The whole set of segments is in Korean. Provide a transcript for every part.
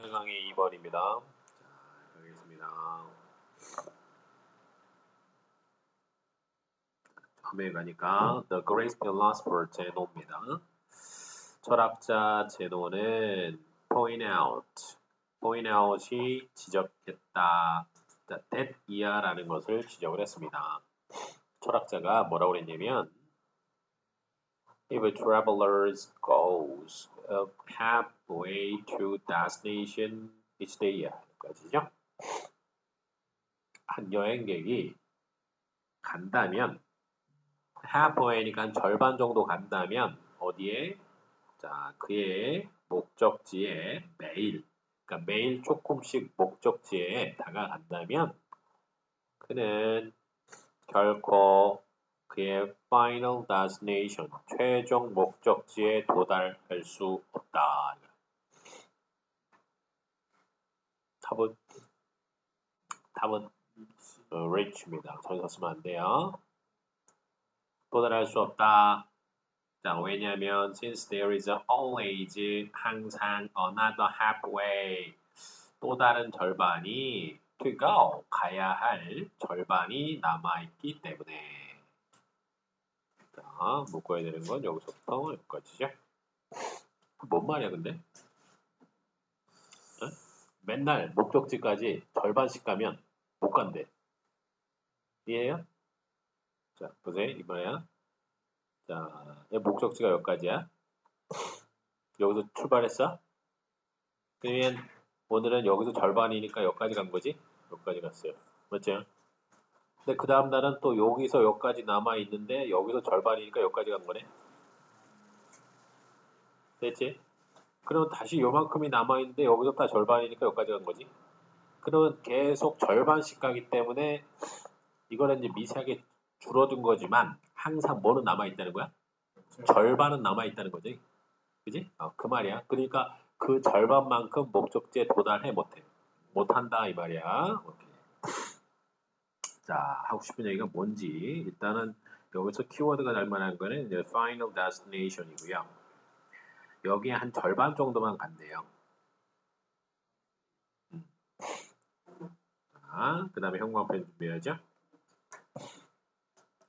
8강의 2번입니다. 자, 가겠습니다. 화면에 가니까 The Great Philosopher 제노입니다. 철학자 제노는 point out, point out이 지적했다, that 이하라는 것을 지적을 했습니다. 철학자가 뭐라고 그랬냐면 If a traveler's goes uh, halfway to destination each day 까지죠. 한 여행객이 간다면 halfway니까 절반 정도 간다면 어디에 자 그의 목적지에 매일 그러니까 매일 조금씩 목적지에 다가간다면 그는 결코 그의 final destination, 최종 목적지에 도달할 수 없다. 답은 답은 어, reach입니다. 저기서 쓰면 안 돼요. 도달할 수 없다. 자, 왜냐하면 since there is always 항상 another halfway 또 다른 절반이 to go 가야 할 절반이 남아 있기 때문에 자, 묶어야 되는 건 여기서부터 여기까지죠. 뭔 말이야, 근데? 어? 맨날 목적지까지 절반씩 가면 못 간대. 이해해요? 자, 보세요. 이번에야. 자, 목적지가 여기까지야. 여기서 출발했어? 그러면 오늘은 여기서 절반이니까 여기까지 간 거지? 여기까지 갔어요. 맞죠? 근데 그 다음 날은 또 여기서 여기까지 남아 있는데 여기서 절반이니까 여기까지 간 거네. 됐지? 그러면 다시 요만큼이 남아 있는데 여기서 다 절반이니까 여기까지 간 거지. 그러면 계속 절반씩 가기 때문에 이거는 이제 미세하게 줄어든 거지만 항상 뭐는 남아 있다는 거야? 절반은 남아 있다는 거지. 그지? 어, 그 말이야. 그러니까 그 절반만큼 목적지에 도달해 못해. 못한다 이 말이야. 오케이. 자, 하고 싶은 얘기가 뭔지 일단은 여기서 키워드가 될 만한 거는 이제 final destination이고요. 여기에 한 절반 정도만 간대요. 음. 자, 그 다음에 형광펜 준비해야죠.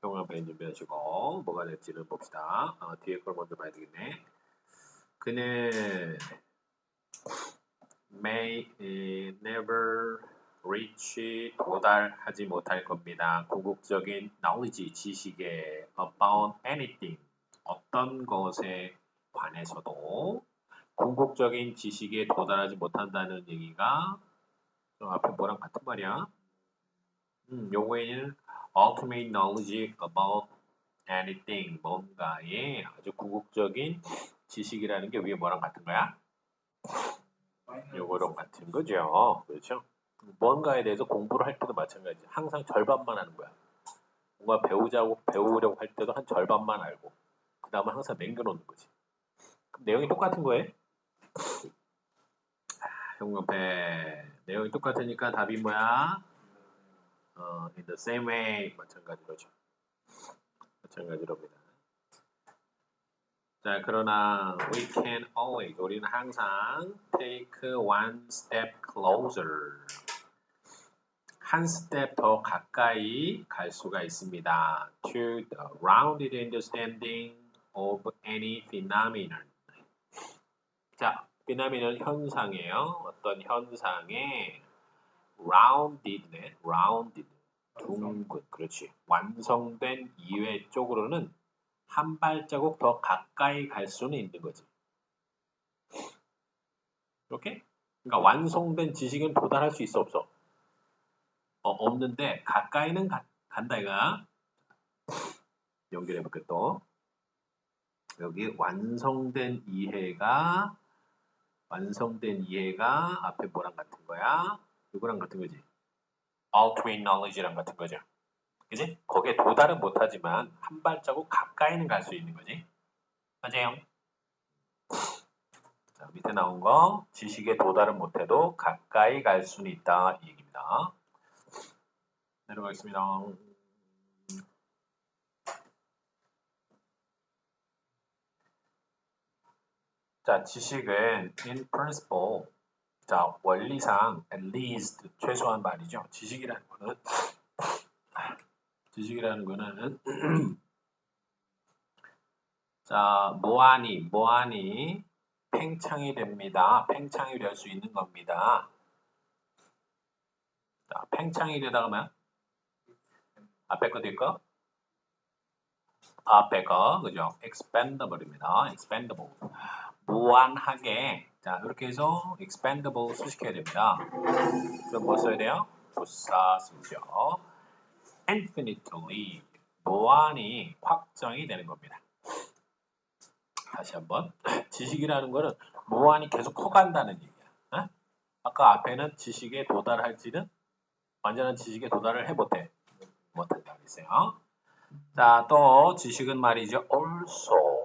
형광펜 준비하시고 뭐가 될지를 봅시다. 어, 뒤에 걸 먼저 봐야 되겠네. 그는 may never reach 도달하지 못할 겁니다. 궁극적인 knowledge 지식에 about anything 어떤 것에 관해서도 궁극적인 지식에 도달하지 못한다는 얘기가 앞에 뭐랑 같은 말이야? 음, 요거에는 ultimate knowledge about anything 뭔가의 아주 궁극적인 지식이라는 게 위에 뭐랑 같은 거야? 요거랑 같은 거죠. 그렇죠? 뭔가에 대해서 공부를 할 때도 마찬가지. 항상 절반만 하는 거야. 뭔가 배우자고 배우려고 할 때도 한 절반만 알고 그 다음은 항상 남겨놓는 거지. 내용이 똑같은 거예요. 형광펜 내용이 똑같으니까 답이 뭐야? 어, in the same way 마찬가지로죠. 마찬가지로입니다. 자, 그러나 we can always 우리는 항상 take one step closer 한 스텝 더 가까이 갈 수가 있습니다. To the rounded understanding of any phenomenon. 자, phenomenon 현상이에요. 어떤 현상에 rounded네, rounded, 둥근, 그렇지. 완성된 이외 쪽으로는 한 발자국 더 가까이 갈 수는 있는 거지. 이렇게? 그러니까 완성된 지식은 도달할 수 있어 없어? 어, 없는데 가까이는 가, 간다 이가 연결해 볼게 또 여기 완성된 이해가 완성된 이해가 앞에 뭐랑 같은 거야? 이거랑 같은 거지. ultimate knowledge랑 같은 거죠. 그지? 거기에 도달은 못하지만 한 발자국 가까이는 갈 수 있는 거지. 맞아요. 자, 밑에 나온 거 지식에 도달은 못해도 가까이 갈 수는 있다 이 얘기입니다. 내려가겠습니다. 자, 지식은 in principle 자, 원리상 at least 최소한 말이죠. 지식이라는 거는 지식이라는 거는 자, 무한히 무한히 팽창이 됩니다. 팽창이 될 수 있는 겁니다. 자, 팽창이 되다가 면 앞에 거 될까? 앞에 거 그죠? expandable입니다. expandable 무한하게 자 이렇게 해서 expandable 수식해야 됩니다. 그럼 뭐 써야 돼요? 부사 쓰죠. infinitely 무한히 확정이 되는 겁니다. 다시 한번 지식이라는 거는 무한히 계속 커간다는 얘기야. 어? 아까 앞에는 지식에 도달할지는 완전한 지식에 도달을 해 못해 못한다고 했어요. 자, 또 지식은 말이죠. also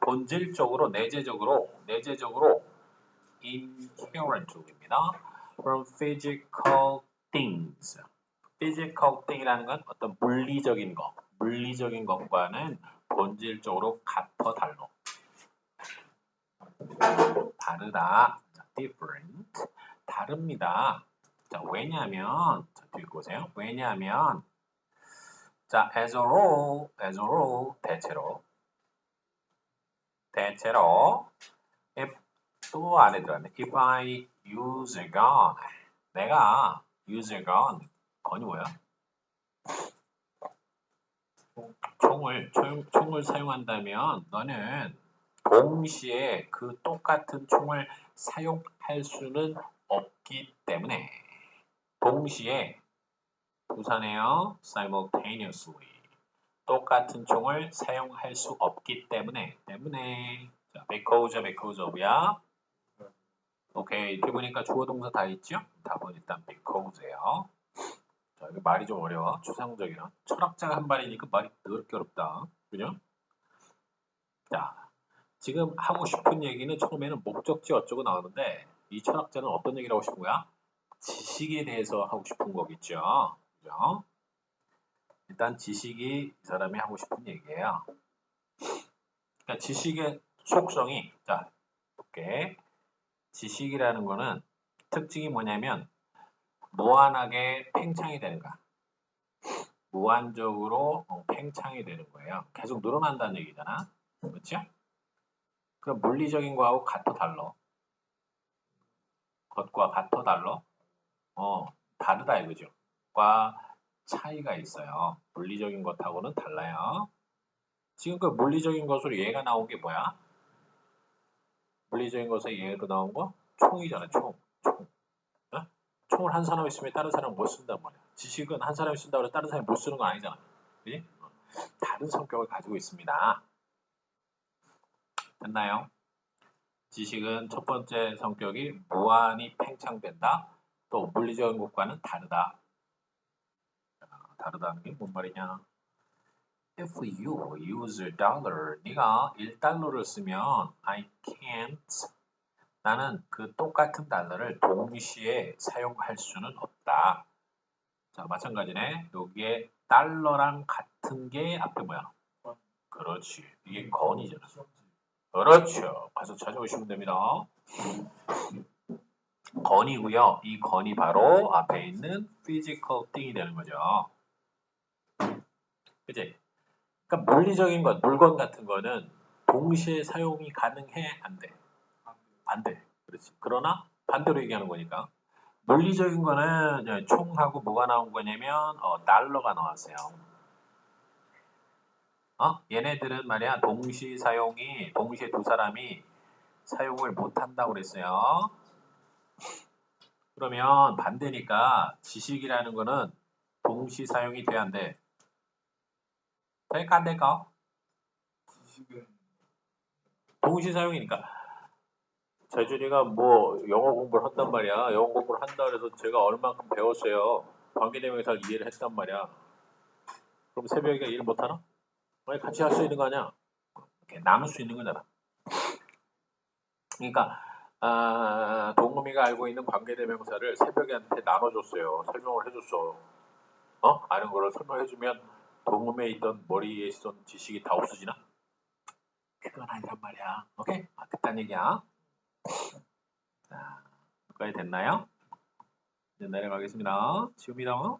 본질적으로 내재적으로 내재적으로 inherent입니다. from physical things. physical thing이라는 건 어떤 물리적인 것, 물리적인 것과는 본질적으로 같어 달로. 다르다. different. 다릅니다. 자, 왜냐하면 자, 뒤에 보세요. 왜냐하면 자, as a rule, as a rule, 대체로 대체로 if 또 안에 들어갔네. If I use a gun, 내가 use a gun, 건이 뭐야? 총을 총, 총을 사용한다면 너는 동시에 그 똑같은 총을 사용할 수는 없기 때문에 동시에 부산해요. simultaneously 똑같은 총을 사용할 수 없기 때문에 때문에 자, because because of야 오케이 이렇게 보니까 주어 동사 다 있죠? 답은 일단 because예요. 자, 이거 말이 좀 어려워. 추상적이라. 철학자가 한 말이니까 말이 더럽게 어렵다. 그죠? 자, 지금 하고 싶은 얘기는 처음에는 목적지 어쩌고 나오는데 이 철학자는 어떤 얘기를 하고 싶은 거야? 지식에 대해서 하고 싶은 거겠죠. 그죠? 일단 지식이 이 사람이 하고 싶은 얘기예요. 그러니까 지식의 속성이 자, 볼게. 지식이라는 거는 특징이 뭐냐면 무한하게 팽창이 되는 거야. 무한적으로 팽창이 되는 거예요. 계속 늘어난다는 얘기잖아. 그렇죠? 그럼 물리적인 거하고 같아 달러. 것과 같아 달러. 어, 다르다 이거죠. 과 차이가 있어요. 물리적인 것하고는 달라요. 지금 그 물리적인 것으로 얘가 나온 게 뭐야? 물리적인 것에 얘로 나온 거? 총이잖아, 총. 총. 어? 총을 한 사람이 쓰면 다른 사람은 못 쓴단 말이야. 지식은 한 사람이 쓴다고 해서 다른 사람이 못 쓰는 건 아니잖아. 그지? 어. 다른 성격을 가지고 있습니다. 됐나요? 지식은 첫 번째 성격이 무한히 팽창된다. 또 물리적인 것과는 다르다. 다르다는 게 뭔 말이냐? If you use dollar, 네가 1달러를 쓰면 I can't. 나는 그 똑같은 달러를 동시에 사용할 수는 없다. 자, 마찬가지네. 여기에 달러랑 같은 게 앞에 뭐야? 그렇지. 이게 건이잖아. 그렇죠. 가서 찾아오시면 됩니다. 건이고요. 이 건이 바로 앞에 있는 physical thing이 되는 거죠. 그지? 그러니까 물리적인 것, 물건 같은 거는 동시에 사용이 가능해? 안 돼? 안 돼. 그렇지. 그러나 반대로 얘기하는 거니까. 물리적인 거는 총하고 뭐가 나온 거냐면 어, 달러가 나왔어요. 어? 얘네들은 말이야 동시 사용이 동시에 두 사람이 사용을 못 한다고 그랬어요. 그러면 반대니까 지식이라는 거는 동시 사용이 돼야 안 돼. 될까 안 될까? 동시 사용이니까 재준이가 뭐 영어 공부를 한단 말이야. 영어 공부를 한다 그래서 제가 얼만큼 배웠어요. 관계대명사를 이해를 했단 말이야. 그럼 새벽이가 일을 못하나? 아니 같이 할 수 있는 거 아니야? 이렇게 나눌 수 있는 거잖아. 그러니까 아, 동금이가 알고 있는 관계대명사를 새벽이한테 나눠줬어요. 설명을 해줬어. 어? 아는 거를 설명해주면 동금에 있던 머리에 있던 지식이 다 없어지나? 그건 아니란 말이야. 오케이? 아, 그딴 얘기야. 자, 여기까지 됐나요? 이제 내려가겠습니다. 지웁니다.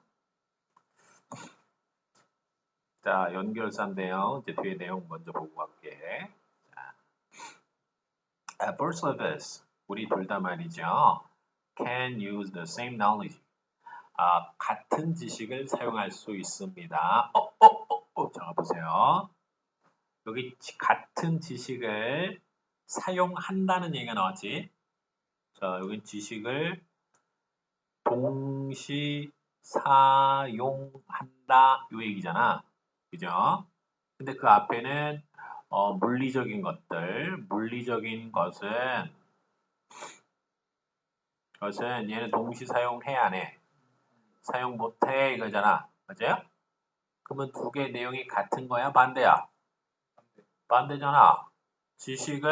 자, 연결사인데요. 이제 뒤에 내용 먼저 보고 갈게. 자, a first of us. 우리 둘 다 말이죠. can use the same knowledge. 아, 같은 지식을 사용할 수 있습니다. 어, 어, 어, 어, 자, 보세요. 여기 지- 같은 지식을 사용한다는 얘기가 나왔지. 자, 여기 지식을 동시 사용한다 요 얘기잖아. 그죠? 근데 그 앞에는 어, 물리적인 것들, 물리적인 것은 것은 얘는 동시 사용해 안 해? 사용 못해 이거잖아. 맞아요? 그러면 두개 내용이 같은 거야? 반대야? 반대잖아. 지식은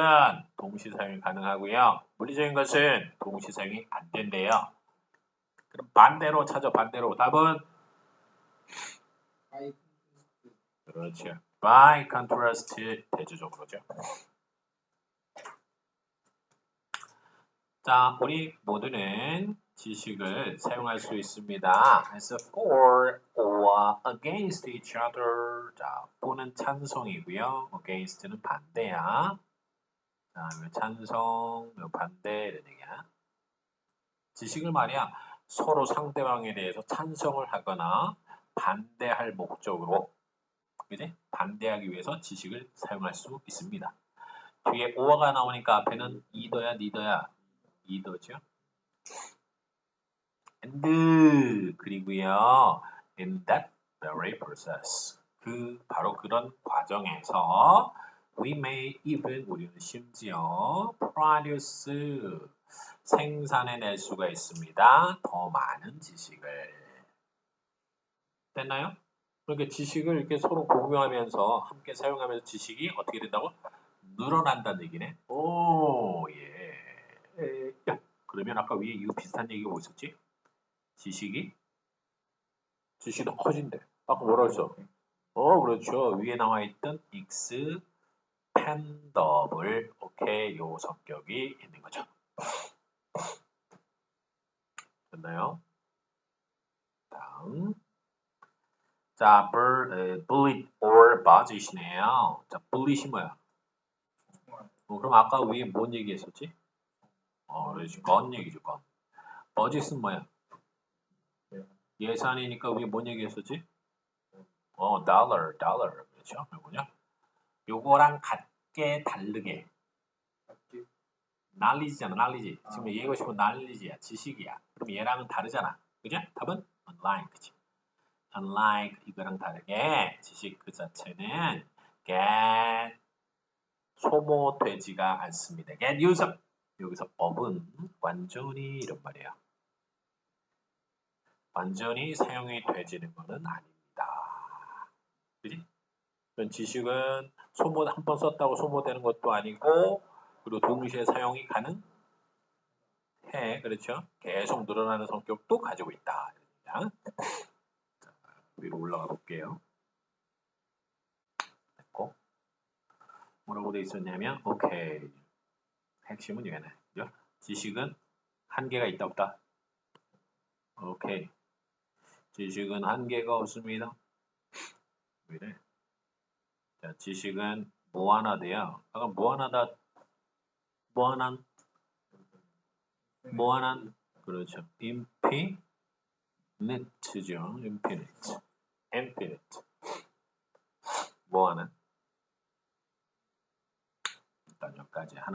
동시 사용이 가능하고요. 물리적인 것은 동시 사용이 안 된대요. 그럼 반대로 찾아 반대로 답은 그렇죠. by contrast 대조적으로죠. 자, 우리 모두는 지식을 사용할 수 있습니다. 그래서 for or against each other. 자, for는 찬성이고요. against는 반대야. 자, 찬성, 반대 이런 얘기야. 지식을 말이야 서로 상대방에 대해서 찬성을 하거나 반대할 목적으로 그지? 반대하기 위해서 지식을 사용할 수 있습니다. 뒤에 오어가 나오니까 앞에는 이더야 니더야 이더죠. And 그리고요 in that very process 그 바로 그런 과정에서 we may even 우리는 심지어 produce 생산해낼 수가 있습니다. 더 많은 지식을 됐나요? 그러니까 지식을 이렇게 서로 공유하면서 함께 사용하면서 지식이 어떻게 된다고? 늘어난다는 얘기네. 오, 예. 에, 야, 그러면 아까 위에 이거 비슷한 얘기가 뭐 있었지? 지식이? 지식이 더 커진대. 아까 뭐라 했어? 어, 그렇죠. 위에 나와 있던 expandable. 오케이, 요 성격이 있는 거죠. 됐나요? 다음. 자, 에, bullet or budget이네요. 자, bullet이 뭐야? 어, 그럼 아까 위에 뭔 얘기했었지? 어, 그렇지. 건 얘기죠, 건. budget은 뭐야? 예산이니까 위에 뭔 얘기했었지? 어, dollar, dollar. 그렇죠? 요거냐? 요거랑 같게 다르게. knowledge잖아, knowledge. 아. 지금 얘기하고 싶은 knowledge야, 지식이야. 그럼 얘랑은 다르잖아. 그죠? 답은 unlike. 그치? unlike 이거랑 다르게 지식 그 자체는 get 소모되지가 않습니다. get used. 여기서 법은 완전히 이런 말이에요. 완전히 사용이 되지는 것은 아닙니다. 그지? 그런 지식은 소모 한번 썼다고 소모되는 것도 아니고 그리고 동시에 사용이 가능해. 그렇죠? 계속 늘어나는 성격도 가지고 있다. 자, 위로 올라가 볼게요. 됐고 뭐라고 돼 있었냐면 오케이 핵심은. 그죠? 지식은 한계가 있다 없다. 오케이 지식은 한계가 없습니다. 왜 이래? 자, 지식은 무한하대요. 아까 무한하다 무한한 무한한 그렇죠. infinite죠. infinite. infinite. 무한한 일단 여기까지 하나